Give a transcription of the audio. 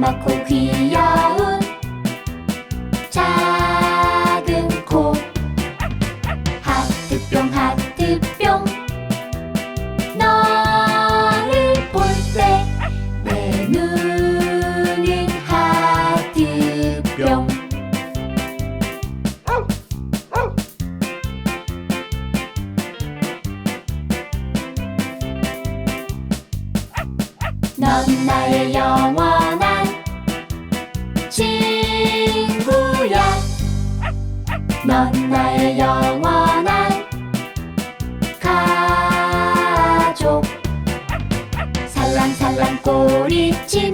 작고 귀여운 작은 코. 하트뿅 하트뿅 너를 볼 때 내 눈은 하트뿅 넌 나의 영원한 친구야. 넌 나의 영원한 가족. 살랑살랑 꼬리치